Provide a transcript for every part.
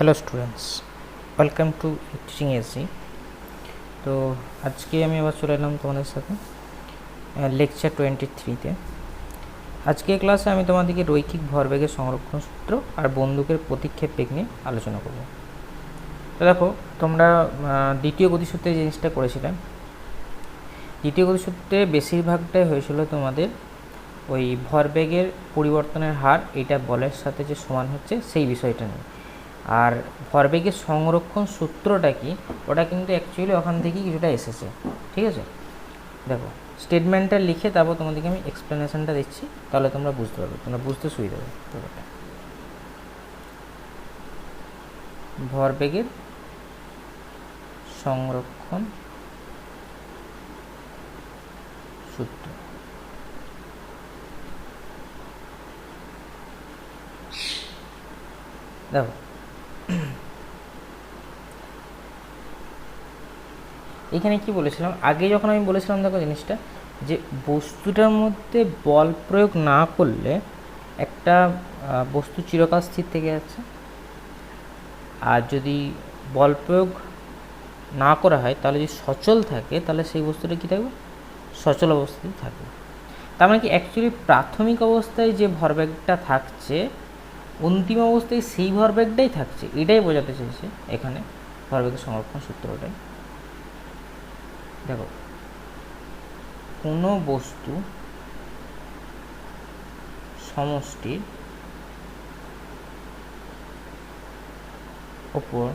Hello students welcome to teaching AC তো আজকে আমি আবার চলে এলাম তোমাদের সাথে লেকচার টোয়েন্টি থ্রিতে আজকে ক্লাসে আমি তোমাদেরকে রৈখিক ভরবেগের সংরক্ষণ সূত্র আর বন্দুকের প্রতিক্ষেপ নিয়ে আলোচনা করব। তো দেখো, তোমরা দ্বিতীয় গতিসূত্রে জিনিসটা করেছিলে, দ্বিতীয় গতিসূত্রে বেশিরভাগটাই হয়েছিল তোমাদের ওই ভরবেগের পরিবর্তনের হার এটা বলের সাথে যে সমান হচ্ছে, সেই বিষয়টা নিয়ে। আর ভরবেগের সংরক্ষণ সূত্রটা কি? ওটা কিন্তু অ্যাকচুয়ালি ওখান থেকেই কিছুটা এসেছে। ঠিক আছে? দেখো স্টেটমেন্টটা লিখে তারপর তোমাদেরকে আমি এক্সপ্লেনেশনটা দিচ্ছি, তাহলে তোমরা বুঝতে পারবে। তোমরা বুঝতে সুবিধা হবে ব্যাপারটা। ভরবেগের সংরক্ষণ সূত্র। দেখো এখানে কি বলেছিলাম? আগে যখন আমি বলেছিলাম, দেখো জিনিসটা, যে বস্তুটার মধ্যে বল প্রয়োগ না করলে একটা বস্তু চিরকাল স্থির থেকে যাচ্ছে। আর যদি বল প্রয়োগ না করা হয়, তাহলে যদি সচল থাকে, তাহলে সেই বস্তুটা কী থাকবে? সচল অবস্থায় থাকবে। তার মানে কি অ্যাকচুয়ালি প্রাথমিক অবস্থায় যে ভরবেগটা থাকছে অন্তিম অবস্থায় সেই ভরবেগটাই থাকছে, এটাই বোঝাতে চাইছে এখানে ভরবেগের সংরক্ষণ সূত্রটাই। দেখো, কোনো বস্তু সমষ্টির ওপর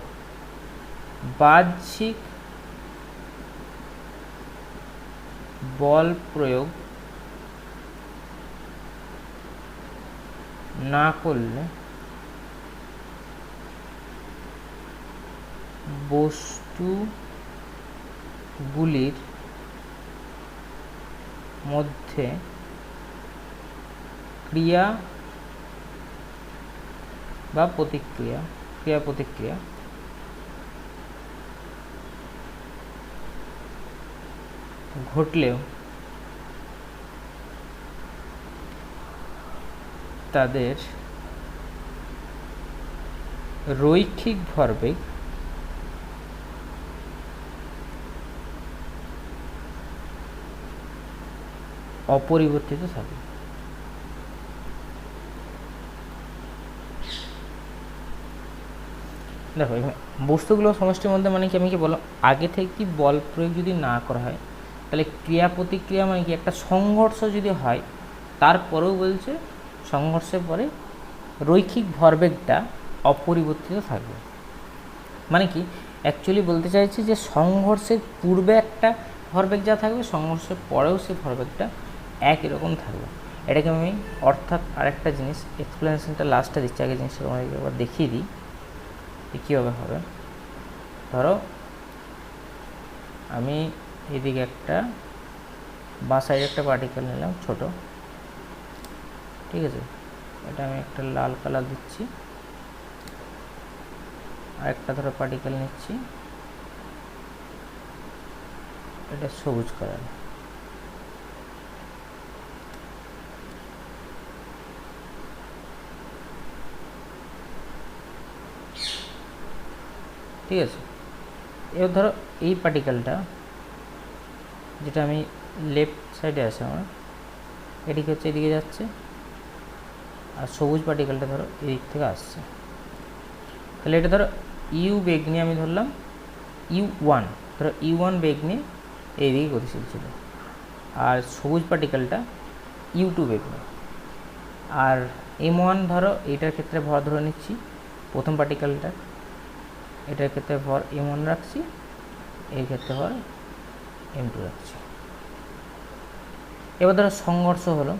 বাহ্যিক বল প্রয়োগ না করলে বস্তুগুলির মধ্যে ক্রিয়া বা প্রতিক্রিয়া ক্রিয়া প্রতিক্রিয়া ঘটলেও তাদের রৈখিক ভরবেগ অপরিবর্তিত থাকে দেখো বস্তুগুলো সমষ্টির মধ্যে মানে কি আমি কি বললাম? আগে থেকে বল প্রয়োগ যদি না করা হয়, তাহলে ক্রিয়া প্রতিক্রিয়া মানে কি? একটা সংঘর্ষ যদি হয়, তারপরেও বলছে সংঘর্ষের পরে রৈখিক ভরবেগটা অপরিবর্তিত থাকবে। মানে কি? অ্যাকচুয়ালি বলতে চাইছি যে সংঘর্ষের পূর্বে একটা ভরবেগ যা থাকবে, সংঘর্ষের পরেও সেই ভরবেগটা একই রকম থাকবে। এটাকে আমি অর্থাৎ আরেকটা জিনিস এক্সপ্লেনেশনটা লাস্টে দিচ্ছি আগে জিনিসটা তোমাদেরকে একবার দেখিয়ে দিই যে কীভাবে হবে। ধরো, আমি এদিকে একটা, বাঁ সাইডে একটা পার্টিকেল নিলাম, ছোট। ঠিক আছে? এটা আমি একটা লাল কালার দিচ্ছি। আর একটা ধরো পার্টিকেল নিচ্ছি। এটা সবুজ কালার ঠিক আছে? এবার ধরো এই পার্টিকেলটা যেটা আমি লেফট সাইডে আছে আমার, এদিকে হচ্ছে, এদিকে যাচ্ছে। আর সবুজ পার্টিকেলটা ধরো এদিক থেকে আসছে। তাহলে এটা ধরো ইউ বেগ নিয়ে আমি ধরলাম ইউ ওয়ান ধরো ইউ ওয়ান বেগ নিয়ে এইদিকে গতিশীল ছিল। আর সবুজ পার্টিকেলটা ইউ টু বেগ নিয়ে। আর এম ওয়ান ধরো এইটার ক্ষেত্রে ভর ধরে নিচ্ছি, প্রথম পার্টিকেলটা এটার ক্ষেত্রে ভর এম ওয়ান রাখছি এই ক্ষেত্রে ভর এম টু রাখছি। এবার ধরো সংঘর্ষ হলো।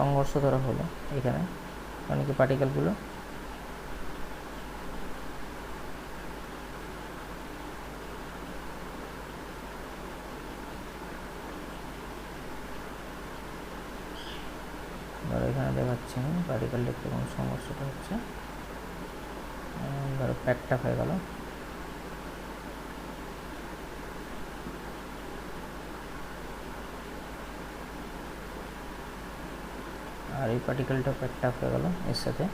সংঘর্ষ ধরো হলো এখানে। মানে কি পার্টিকেলগুলো ধরো এখানে দেখাচ্ছি আমি পার্টিকেলটা কেমন সংঘর্ষটা হচ্ছে। ধরো প্যাকটা হয়ে গেল। আর এই পার্টিকেলটা প্যাকটা হয়ে গেল এর সাথে।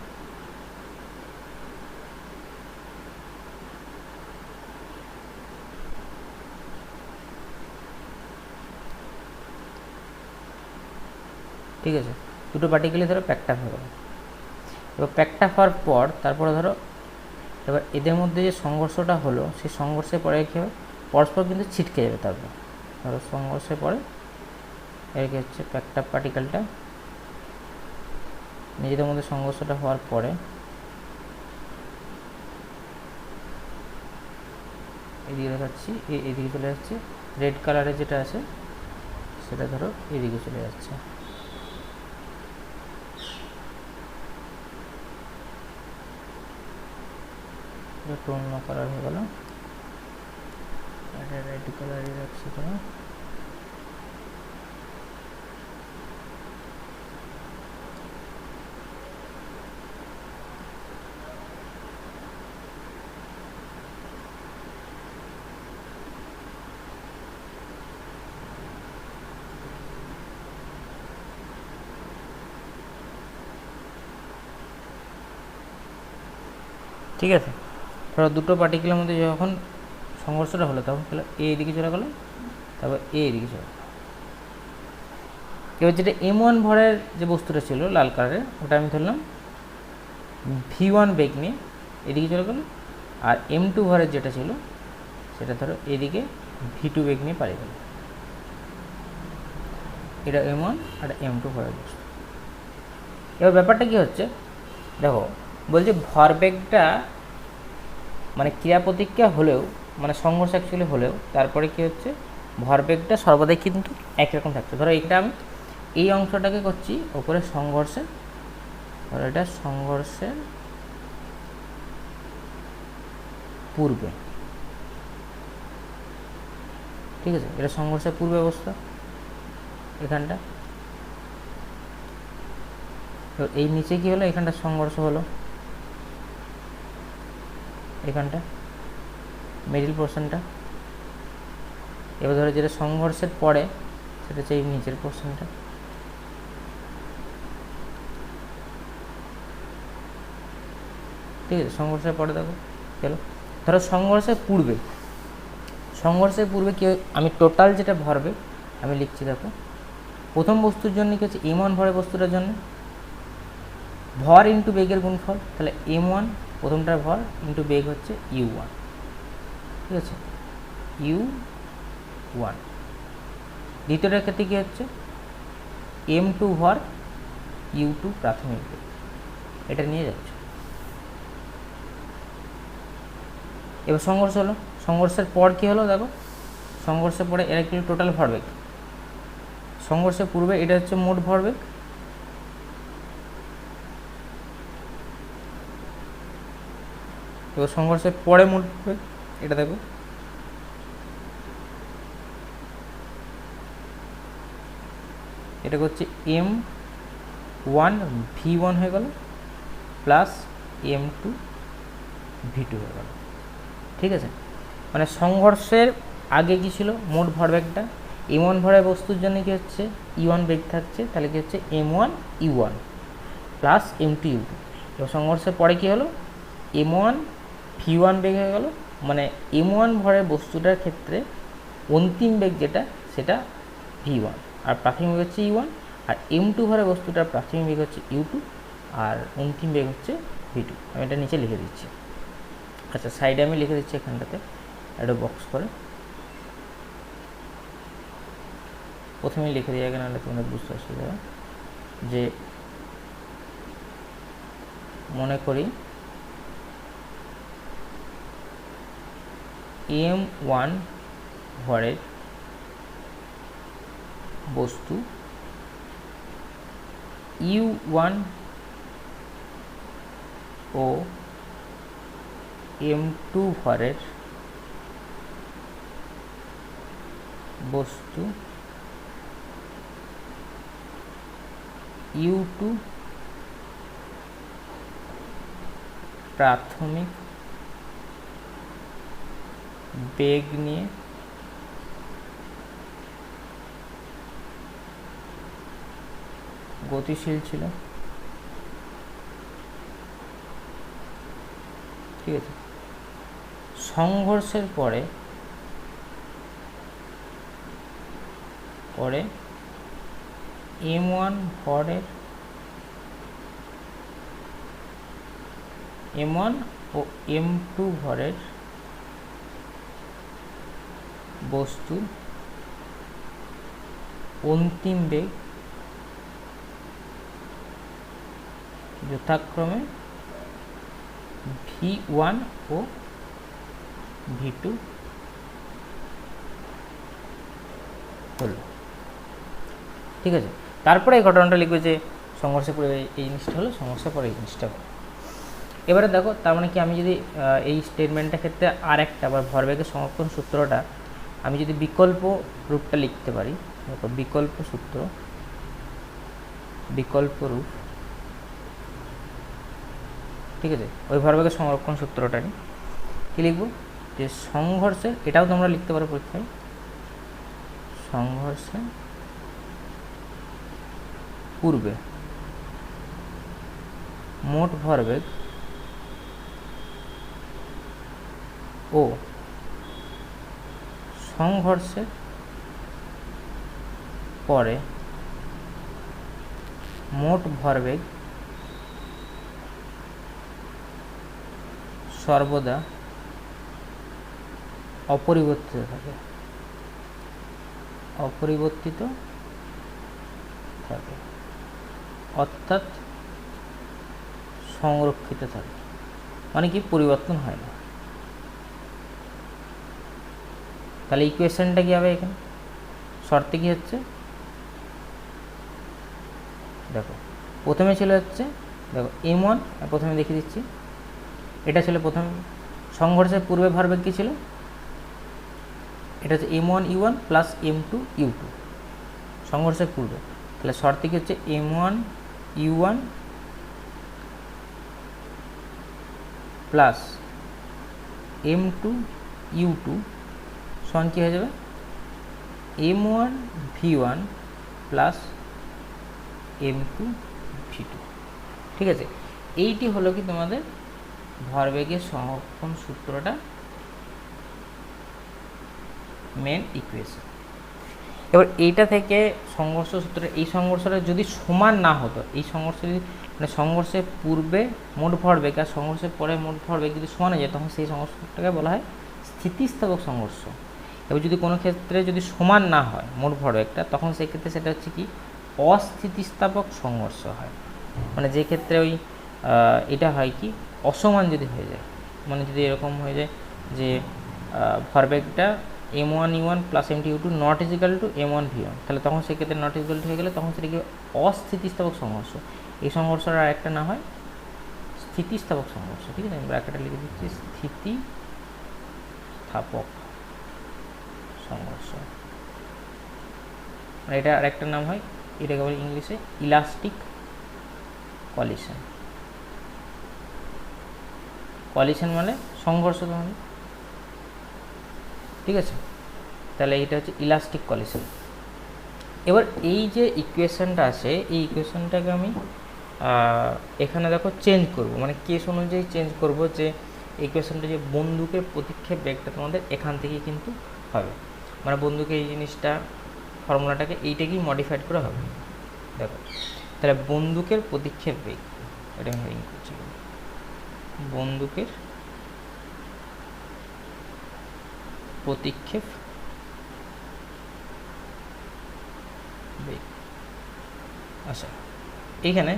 ঠিক আছে, দুটো পার্টিকেলই ধরো প্যাকটা হয়ে গেল। এবার প্যাকটা হওয়ার পর তারপরে ধরো, এবার এদের মধ্যে যে সংঘর্ষটা হলো, সেই সংঘর্ষের পরে কী হবে? পরস্পর কিন্তু ছিটকে যাবে তারপর। ধরো সংঘর্ষের পরে, এর কি হচ্ছে প্যাকটা পার্টিকেলটা নিজেদের মধ্যে সংঘর্ষটা হওয়ার পরে এদিকে দেখাচ্ছি এদিকে চলে যাচ্ছে। রেড কালারের যেটা আছে, সেটা ধরো এদিকে চলে যাচ্ছে। একটু অন্য কালার হয়ে গেল। এটা রেড রাখছি ঠিক আছে? ধরো দুটো পার্টিকেলের মধ্যে যখন সংঘর্ষটা হলো, তখন হলো? এ এদিকে চলে গেলো, তারপর এ এদিকে চলে গেলো। এবার যেটা এম ওয়ান ভরের যে বস্তুটা ছিল লাল কালারের, ওটা আমি ধরলাম ভি ওয়ান বেগ নিয়ে এদিকে চলে গেলো, আর এম টু ভরের যেটা ছিল, সেটা ধরো এদিকে ভি টু বেগ নিয়ে পালিয়ে গেল। এটা এম ওয়ান আর এম টু ভরের বস্তু। এবার ব্যাপারটা কি হচ্ছে? দেখো বলছে ভরবেগটা মানে ক্রিয়া প্রতিক্রিয়া হলেও মানে সংঘর্ষ অ্যাকচুয়ালি হলেও, তারপরে কি হচ্ছে? ভরবেগটা সর্বদাই কিন্তু একই রকম থাকছে। ধরো এটা আমি এই অংশটাকে করছি ওপরে সংঘর্ষে। ধরো এটা সংঘর্ষের পূর্বে। ঠিক আছে? এটা সংঘর্ষের পূর্বে অবস্থা। এখানটা। তো এই নিচে কি হলো? এখানটা সংঘর্ষ হলো। এখানটা মিডিল পোর্শনটা এবার ধরো যেটা সংঘর্ষের পরে, সেটা হচ্ছে এই নিচের পোর্শনটা ঠিক আছে, সংঘর্ষের পরে দেখো চলো ধরো সংঘর্ষের পূর্বে সংঘর্ষের পূর্বে কি হয়- আমি টোটাল যেটা ভরবে, আমি লিখছি দেখো, প্রথম বস্তুর জন্য কি হচ্ছে এম ওয়ান ভরের বস্তুটার জন্য। ভর ইন্টু বেগের গুণফল, তাহলে এম ওয়ান প্রথমটার ভর ইন্টু বেগ হচ্ছে ইউ ওয়ান ঠিক আছে? ইউ ওয়ান দ্বিতীয়টার ক্ষেত্রে কী হচ্ছে? এম টু ভর ইউ টু প্রাথমিক বেগ। এটা নিয়ে যাচ্ছে। এবার সংঘর্ষ হলো। সংঘর্ষের পর কী হলো দেখো? সংঘর্ষের পরে এরা কি টোটাল ভরবেগ। সংঘর্ষের পূর্বে এটা হচ্ছে মোট ভরবেগ। এবার সংঘর্ষের পরে মোট ভরবেগ এটা দেখো। এটা হচ্ছে এম ওয়ান ভি ওয়ান হয়ে গেল plus M two V two হয়ে গেল। ঠিক আছে? মানে সংঘর্ষের আগে কি ছিল? মোট ভরবেগটা। এম ওয়ান ভরের বস্তুর জন্য কি হচ্ছে? ই ওয়ান বেগ থাকছে, তাহলে কি হচ্ছে? M one U one plus M two U two এবার সংঘর্ষের পরে কি হলো? এম ওয়ান ভি ওয়ান বেগ হয়ে গেল। মানে এম ওয়ান ভরের বস্তুটার ক্ষেত্রে অন্তিম বেগ যেটা, সেটা ভি ওয়ান আর প্রাথমিক বেগ হচ্ছে ই ওয়ান আর এম টু ভরের বস্তুটার প্রাথমিক বেগ হচ্ছে ইউ টু আর অন্তিম বেগ হচ্ছে ভি টু আমি এটা নিচে লিখে দিচ্ছি। আচ্ছা সাইডে আমি লিখে দিচ্ছি এখানটাতে, একটা বক্স করে। প্রথমেই লিখে দিয়ে আগে, নাহলে তোমাদের বুঝতে অসুবিধা হবে। যে মনে করি এম ওয়ান ভরের বস্তু ইউ ওয়ান ও এম টু ভরের বস্তু ইউ টু প্রাথমিক বেগ নিয়ে গতিশীল ছিল। ঠিক আছে? সংঘর্ষের পরে পরে এম ওয়ান ভরের, এম ওয়ান ও এম টু ভরের বস্তু অন্তিম বেগ যথাক্রমে ভি ওয়ান ও ভি টু হলো। ঠিক আছে? তারপরে এই ঘটনাটা লিখবে যে সংঘর্ষে পড়ে এই জিনিসটা হলো সমস্যা পরে এই জিনিসটা হলো। এবারে দেখো, তার মানে কি আমি যদি এই স্টেটমেন্টের ক্ষেত্রে আর একটা আবার ভরবেগের সংরক্ষণ সূত্রটা আমি যদি বিকল্প রূপটা লিখতে পারি, দেখো বিকল্প সূত্র, বিকল্প রূপ, ঠিক আছে? ওই ভরবেগের সংরক্ষণ সূত্রটা নিই। কী লিখব? যে সংঘর্ষের এটাও তোমরা লিখতে পারো পরীক্ষায়, সংঘর্ষে পূর্বে মোট ভরবেগ ও সংঘর্ষের পরে মোট ভরবেগ সর্বদা অপরিবর্তিত থাকে। অপরিবর্তিত থাকে। অর্থাৎ সংরক্ষিত থাকে। মানে কি? পরিবর্তন হয় না। তাহলে ইকুয়েশনটা কি হবে এখানে? শর্তে কি হচ্ছে? দেখো, প্রথমে ছিল হচ্ছে, দেখো এম ওয়ান প্রথমে দেখিয়ে দিচ্ছি। এটা ছিল প্রথম, সংঘর্ষের পূর্বে ভরবেগ কী ছিল? এটা হচ্ছে m one u one plus m two u two সংঘর্ষের পূর্বে। তাহলে শর্তে কি হচ্ছে? M one u one plus m two u two সমান কী হয়ে যাবে? M one v one plus m two v two ঠিক আছে? এইটি হলো কি তোমাদের ভরবেগের সংরক্ষণ সূত্রটা মেন ইকুয়েশন এবার এইটা থেকে সংঘর্ষ সূত্র, এই সংঘর্ষটা যদি সমান না হতো, এই সংঘর্ষ যদি মানে সংঘর্ষের পূর্বে মোট ভরবেগ আর সংঘর্ষের পরে মোট ভরবেগ যদি সমান হয়ে যায়, তখন সেই সংঘর্ষটাকে বলা হয় স্থিতিস্থাপক সংঘর্ষ। এবার যদি কোনো ক্ষেত্রে যদি সমান না হয়, মোট ভরবেগটা তখন সেই ক্ষেত্রে সেটা হচ্ছে কি, অস্থিতিস্থাপক সংঘর্ষ হয়। মানে যে ক্ষেত্রে ওই এটা হয় কি, অসমান যদি হয়ে যায় মানে যদি এরকম হয়ে যায় যে ভরবেগটা m one u one plus m t u two not equal to m one v one তাহলে তখন সেক্ষেত্রে নট ইজিক্যাল টু হয়ে গেলে তখন সেটা কি অস্থিতিস্থাপক সংঘর্ষ। এই সংঘর্ষের আর একটা না হয়, স্থিতিস্থাপক সংঘর্ষ, ঠিক আছে? আমি ব্র্যাকেটে লিখে দিচ্ছি স্থিতি স্থাপক সংঘর্ষ আর এটা আরেকটা নাম হয় এটাকে বলে ইংলিশে ইলাস্টিক কলিশন কলিশন মানে সংঘর্ষ তাহলে ঠিক আছে? তাহলে এটা হচ্ছে ইলাস্টিক কলিশন এবার এই যে ইকুয়েশনটা আছে, এই ইকুয়েশনটাকে আমি এখানে দেখো চেঞ্জ করব। মানে কেস অনুযায়ী চেঞ্জ করব যে ইকুয়েশনটা যে বন্দুকের প্রতিক্ষেপ বেগটা তোমাদের এখান থেকে কিন্তু হবে। মানে বন্দুকে এই জিনিসটা, ফর্মুলাটাকে এইটাকেই মডিফাইড করা হবে। দেখো, তাহলে বন্দুকের প্রতিক্ষেপ বেগ এটা আমি হেডিং করছি। বন্দুকের প্রতিক্ষেপ বেগ আচ্ছা এইখানে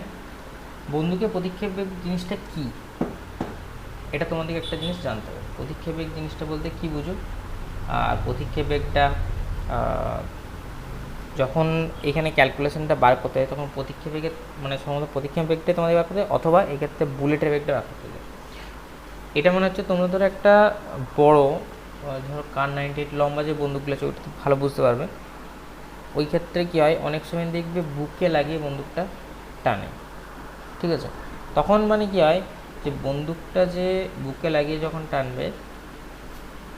বন্দুকের প্রতিক্ষেপ বেগ জিনিসটা কি? এটা তোমাদেরকে একটা জিনিস জানতে হবে। প্রতিক্ষেপ বেগ জিনিসটা বলতে কি বুঝো? আর প্রতিক্ষেপ বেগটা যখন এখানে ক্যালকুলেশনটা বার করতে হয়, তখন প্রতিক্ষেপ বেগের মানে সম্ভবত প্রতিক্ষেপ বেগটাই তোমাদের বার করতে হয়, অথবা এক্ষেত্রে বুলেটের বেগটা বার করতে হয়। এটা মনে হচ্ছে তোমরা ধরো একটা বড় ধরো কার নাইনটি এইট লম্বা যে বন্দুকগুলো আছে, ওটা ভালো বুঝতে পারবে। ওই ক্ষেত্রে কী হয়, অনেক সময় দেখবে বুকে লাগিয়ে বন্দুকটা টানে। ঠিক আছে? তখন মানে কি হয়, যে বন্দুকটা যে বুকে লাগিয়ে যখন টানবে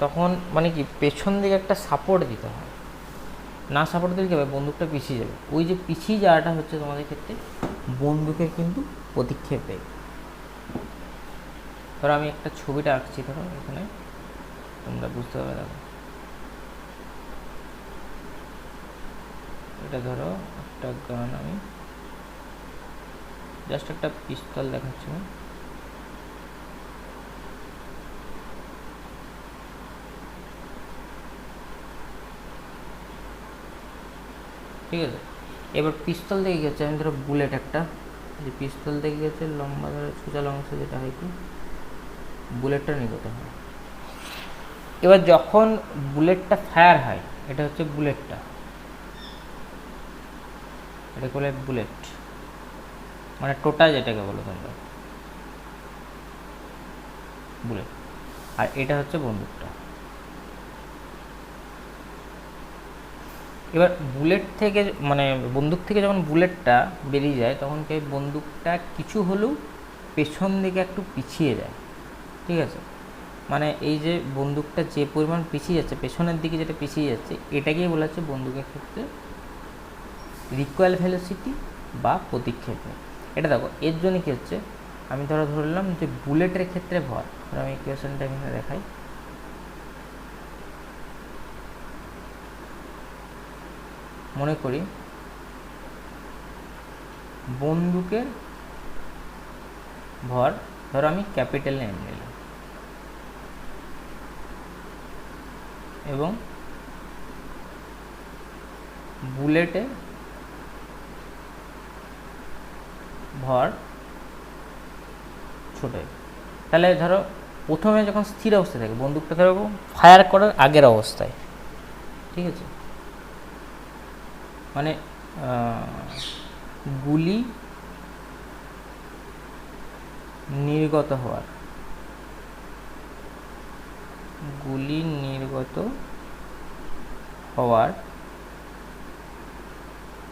তখন মানে কি, পেছন দিকে একটা সাপোর্ট দিতে হয়। না সাপোর্ট দিলে কী হবে? বন্দুকটা পিছিয়ে যাবে। ওই যে পিছিয়ে যাওয়াটা হচ্ছে তোমাদের ক্ষেত্রে বন্দুকের কিন্তু প্রতিক্ষেপ দেয়। ধরো আমি একটা ছবিটা আঁকছি, ধরো এখানে। তোমরা বুঝতে পারবে দেখো। এটা ধরো একটা গান আমি। জাস্ট একটা পিস্তল দেখাচ্ছি। ঠিক আছে? এবার পিস্তল থেকে গেছে, আমি ধরো বুলেট একটা। যে পিস্তল থেকে গেছে, লম্বা ধরো সুচাল অংশ যেটা হয় কি? বুলেটটা নির্গত হয় এবার যখন বুলেটটা ফায়ার হয়, এটা হচ্ছে বুলেটটা এটা বলে? বুলেট মানে টোটা যেটাকে বলো তোমরা। বুলেট আর এটা হচ্ছে বন্দুকটা। এবার বুলেট থেকে মানে বন্দুক থেকে যখন বুলেটটা বেরিয়ে যায়, তখন কি বন্দুকটা কিছু হলেও পেছন দিকে একটু পিছিয়ে যায় ঠিক আছে? মানে এই যে বন্দুকটা যে পরিমাণ পিছিয়ে যাচ্ছে, পেছনের দিকে যেটা পিছিয়ে যাচ্ছে, এটাকেই বলা হচ্ছে বন্দুকের ক্ষেত্রে রিকোয়েল ভেলোসিটি বা প্রতিক্ষেপ। এটা দেখো, এর জন্য কী হচ্ছে? আমি ধরো ধরলাম যে বুলেটের ক্ষেত্রে ভর আমি ইকুয়েশনটা এখানে দেখাই। মনে করি, বন্দুকের ভর, ধরো আমি ক্যাপিটাল এম নিলাম। এবং বুলেটে ভর ছোট তাহলে ধরো প্রথমে যখন স্থির অবস্থায় থাকে, বন্দুকটা ধরো ফায়ার করার আগের অবস্থায়, ঠিক আছে? মানে গুলি নির্গত হওয়ার। গুলি নির্গত হওয়ার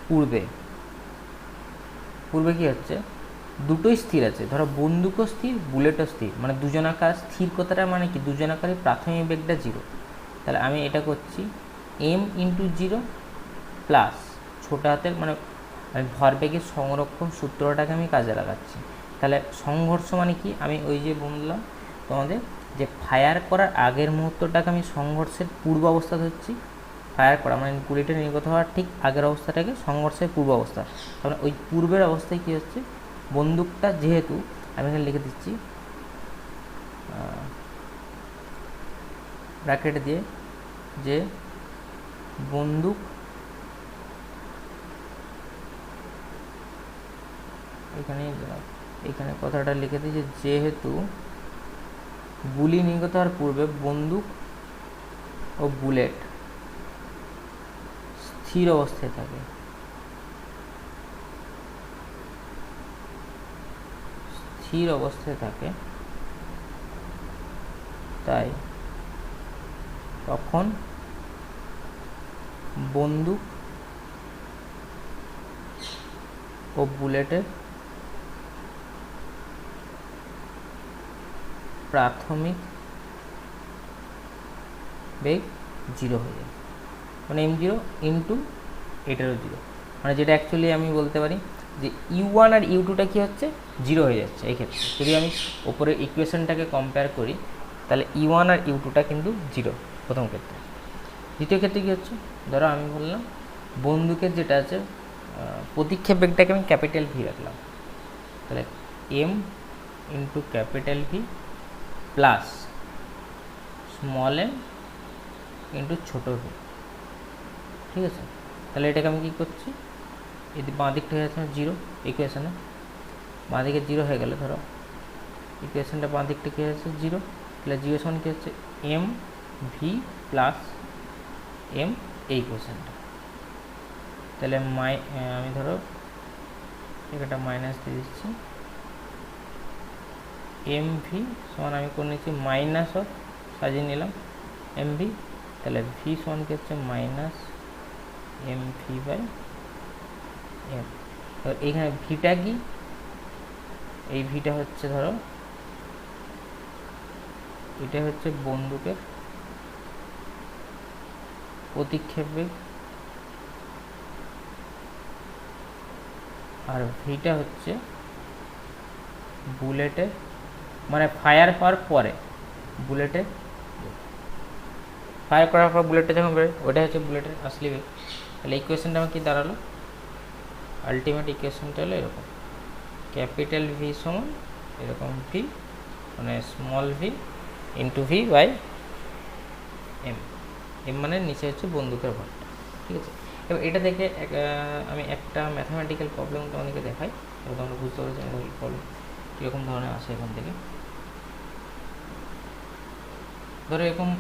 পূর্বে পূর্বে কি হচ্ছে? দুটোই স্থির আছে। ধরো বন্দুকও স্থির, বুলেটও স্থির। মানে দুজনাকার স্থির কথাটা মানে কি? দুজন দুজনাকারই প্রাথমিক বেগটা জিরো তাহলে আমি এটা করছি এম ইন্টু জিরো প্লাস ছোটো হাতের মানে আমি ভরবেগের সংরক্ষণ সূত্রটাকে আমি কাজে লাগাচ্ছি। তাহলে সংঘর্ষ মানে কি? আমি ওই যে বললাম তোমাদের যে ফায়ার করার আগের মুহূর্তটাকে আমি সংঘর্ষের পূর্ব অবস্থা ধরছি ফায়ার করা মানে গুলিটা নির্গত হওয়ার ঠিক আগের অবস্থাটাকে সংঘর্ষের পূর্ব অবস্থা। তাহলে ওই পূর্বের অবস্থায় কী হচ্ছে? বন্দুকটা যেহেতু আমি এখানে লিখে দিচ্ছি ব্র্যাকেট দিয়ে যে বন্দুক এখানে এখানে কথাটা লিখে যে যেহেতু গুলি নির্গত হওয়ার পূর্বে বন্দুক ও বুলেট স্থির অবস্থায় থাকে। স্থির অবস্থায় থাকে। তাই তখন বন্দুক ও বুলেটের প্রাথমিক বেগ জিরো হয়ে যায়। মানে এম জিরো ইন্টু এটারও জিরো। মানে যেটা অ্যাকচুয়ালি আমি বলতে পারি যে ইউ ওয়ান আর ইউ টুটা কী হচ্ছে? জিরো হয়ে যাচ্ছে এই ক্ষেত্রে। যদি আমি ওপরের ইকুয়েশনটাকে কম্পেয়ার করি তাহলে ইউ ওয়ান আর ইউ টুটা কিন্তু জিরো প্রথম ক্ষেত্রে। দ্বিতীয় ক্ষেত্রে কী হচ্ছে? ধরো আমি বললাম বন্দুকের যেটা আছে আহ, প্রতিক্ষেপ বেগটাকে আমি ক্যাপিটাল ভি রাখলাম। তাহলে m into capital v plus small m into ছোটো ভি ঠিক আছে? তাহলে এটাকে আমি কী করছি? এদি বাঁ দিকটা হয়ে যাচ্ছে জিরো ইকুয়েশনে বাঁ দিকে জিরো হয়ে গেলে ধরো ইকুয়েশনটা বাঁ দিকটা কী হচ্ছে জিরো তাহলে জিরো সমান কী হচ্ছে? এম ভি প্লাস এম এই ইকুয়েশনটা তাহলে মাই আমি ধরো একটা মাইনাস দিয়ে দিচ্ছি। এম ভি সমান আমি করে নিচ্ছি মাইনাস অফ সাজিয়ে নিলাম এম ভি তাহলে ভি সমান কি হচ্ছে minus m v by m এইখানে ভিটা কি? এই ভিটা হচ্ছে ধরো, এটা হচ্ছে বন্দুকের প্রতিক্ষেপ। বেগ আর ভিটা হচ্ছে বুলেটের মানে ফায়ার হওয়ার পরে বুলেটের ফায়ার করার পর বুলেটটা যখন বেরোয় ওটা হচ্ছে বুলেটের আসলি বেগ তাহলে ইকুয়েশনটা আমার কি দাঁড়াল? আলটিমেট ইকুয়েশনটা হলো এরকম। ক্যাপিটাল ভি সমান এরকম ভি মানে small v into v by m m মানে নিচে হচ্ছে বন্দুকের ভরটা ঠিক আছে? এবার এটা দেখে এক, আমি একটা ম্যাথামেটিক্যাল প্রবলেম তোমাদেরকে দেখাই তোমরা বুঝতে পারছ প্রবলেম কীরকম ধরনের আসে এখান থেকে। ধরো এরকম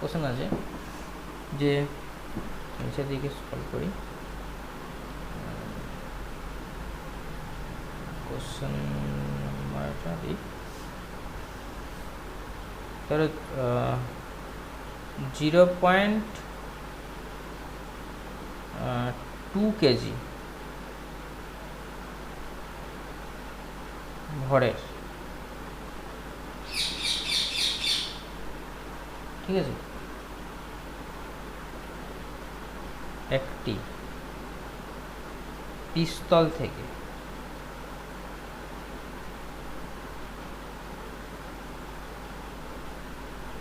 কোশ্চেন আছে যে নিচের দিকে স্ক্রল করি। কোশ্চেন দিই ধরো জিরো পয়েন্ট টু কেজি ভরের। ঠিক আছে? একটি পিস্তল থেকে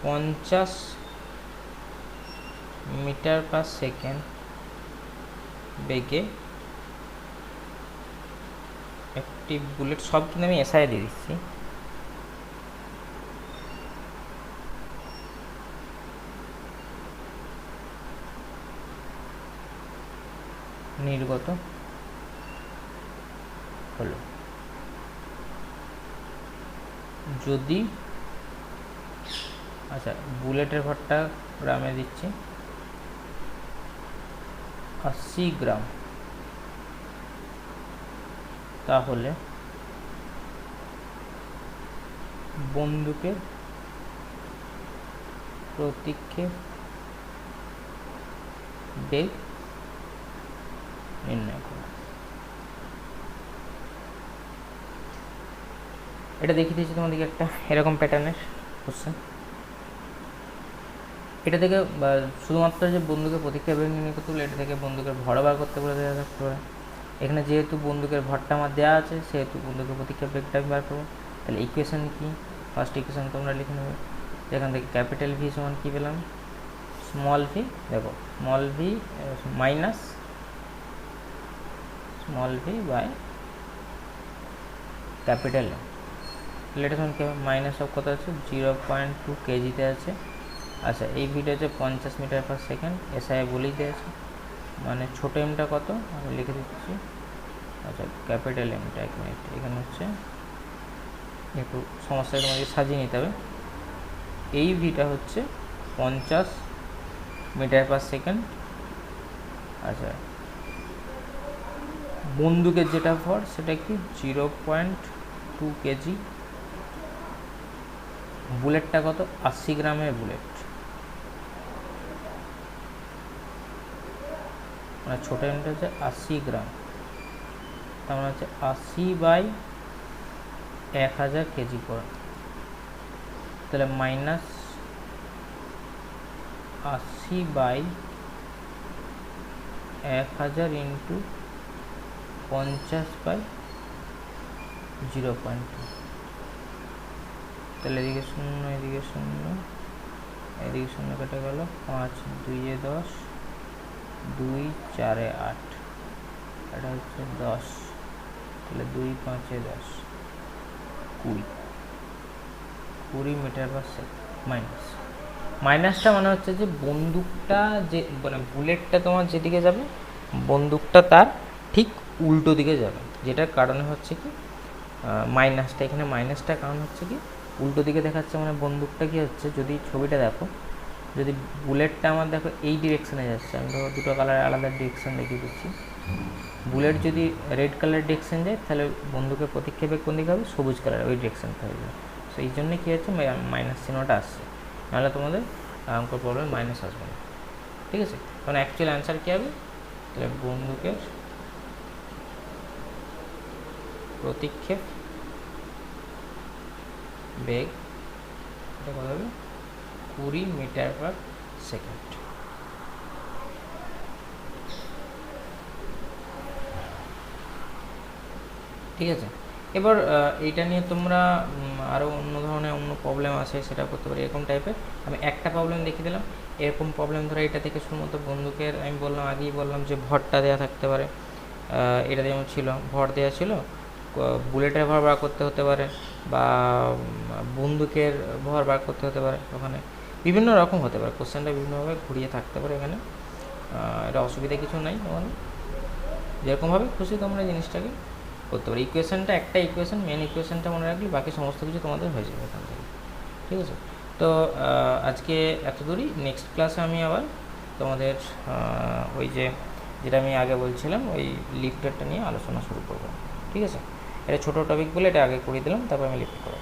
পঞ্চাশ মিটার পার সেকেন্ড বেগে একটি বুলেট সব কিন্তু আমি এসআই দিয়ে দিচ্ছি। নির্গত। হলো। যদি আচ্ছা বুলেটের ভরটা গ্রামে দিচ্ছি। আশি গ্রাম। তাহলে বন্দুকের প্রতিক্ষেপ বেগ নির্ণয় করো এটা দেখিয়ে দিয়েছি তোমাদেরকে একটা এরকম প্যাটার্নের কোশ্চেন এটা থেকে শুধুমাত্র যে বন্দুকের প্রতিক্রিয়া বেগ নির্ণয় করতে বলে, এটা থেকে বন্দুকের ভর বার করতে বলে দেওয়া থাকতে পারে। এখানে যেহেতু বন্দুকের ভরটা আমার দেওয়া আছে, সেহেতু বন্দুকের প্রতিক্রিয়া বেগটা আমি বার করব। তাহলে ইকুয়েশন কি? ফার্স্ট ইকুয়েশন তোমরা লিখে নেবে। যেখান থেকে ক্যাপিটাল ভি সমান কী পেলাম? স্মল ভি দেখো small v minus small v by capital m তাহলে এটা সমান কী মাইনাস অফ কত আছে? জিরো পয়েন্ট টু কেজিতে আছে। আচ্ছা এই ভিটা হচ্ছে পঞ্চাশ মিটার পার সেকেন্ড এসআই বলেই দিয়েছে মানে ছোটো এমটা কত? আমি লিখে দিচ্ছি। আচ্ছা ক্যাপিটাল এমটা এক মিনিট এখানে হচ্ছে একটু সমস্যায় তোমাকে সাজিয়ে নিতে হবে। এই ভিটা হচ্ছে পঞ্চাশ মিটার পার সেকেন্ড আচ্ছা বন্দুকের যেটা ভর, সেটা কি? Zero point two KG. বুলেটটা কত? আশি গ্রামের বুলেট। মানে ছোটো এমটা হচ্ছে আশি গ্রাম। তার মানে হচ্ছে আশি বাই এক হাজার কেজি করে। তাহলে মাইনাস আশি বাই এক হাজার ইন্টু পঞ্চাশ বাই জিরো পয়েন্ট টু। তাহলে এদিকে শূন্য এদিকে শূন্য এদিকে শূন্য কেটে গেল পাঁচ, দুইয়ে দশ, দুই, চারে আট। এটা হচ্ছে দশ। তাহলে দুই, পাঁচে দশ। কুড়ি। কুড়ি মিটার পার সেকেন্ড মাইনাস মাইনাসটা মানে হচ্ছে যে বন্দুকটা যে মানে বুলেটটা তোমার যেদিকে যাবে, বন্দুকটা তার ঠিক উল্টো দিকে যাবে। যেটার কারণে হচ্ছে কি মাইনাসটা এখানে মাইনাসটা কারণ হচ্ছে কি, উল্টো দিকে দেখাচ্ছে মানে বন্দুকটা কি হচ্ছে, যদি ছবিটা দেখো, যদি বুলেটটা আমার দেখো এই ডিরেকশনে যাচ্ছে, আমি ধরো দুটো কালার আলাদা ডিরেকশন দেখিয়ে দিচ্ছি। বুলেট যদি রেড কালার ডিরেকশন যায়, তাহলে বন্দুকের প্রতিক্ষেপে কোন দিকে হবে? সবুজ কালার ওই ডিরেকশনটা হয়ে যাবে তো এই জন্যে কী হচ্ছে মাইনাস চিহ্নটা আসছে। নাহলে তোমাদের অঙ্ক প্রবলেম মাইনাস আসবে না। ঠিক আছে? কারণ অ্যাকচুয়াল অ্যান্সার কী হবে? তাহলে বন্দুকের প্রতিক্ষেপ বেগ এটা কত হবে? কুড়ি মিটার পার সেকেন্ড। ঠিক আছে? এবার এইটা নিয়ে তোমরা উম, আরও অন্য ধরনের অন্য প্রবলেম আছে সেটা করতে পারি এরকম টাইপের আমি একটা প্রবলেম দেখিয়ে দিলাম। এরকম প্রবলেম ধরো এটা থেকে শুধুমাত্র বন্দুকের আমি বললাম আগেই বললাম যে ভরটা দেওয়া থাকতে পারে। এটা যেমন ছিল ভর দেওয়া ছিল বুলেটের ভর বার করতে হতে পারে বা বন্দুকের ভর বার করতে হতে পারে ওখানে। বিভিন্ন রকম হতে পারে। কোশ্চেনটা বিভিন্নভাবে ঘুরিয়ে থাকতে পারে এখানে। এটা অসুবিধা কিছু নাই তোমাদের। যেরকমভাবে খুশি তোমরা জিনিসটাকে করতে পারো। ইকুয়েশনটা একটা ইকুয়েশন মেন ইকুয়েশনটা মনে রাখলে বাকি সমস্ত কিছু তোমাদের হয়ে যাবে এখান থেকে। ঠিক আছে? তো আজকে এত দূরই। নেক্সট ক্লাসে আমি আবার তোমাদের ওই যে, যেটা আমি আগে বলছিলাম, ওই লিফটারটা নিয়ে আলোচনা শুরু করব। ঠিক আছে? এটা ছোটো টপিক বলে এটা আগে করিয়ে দিলাম তারপর আমি লিফট করব।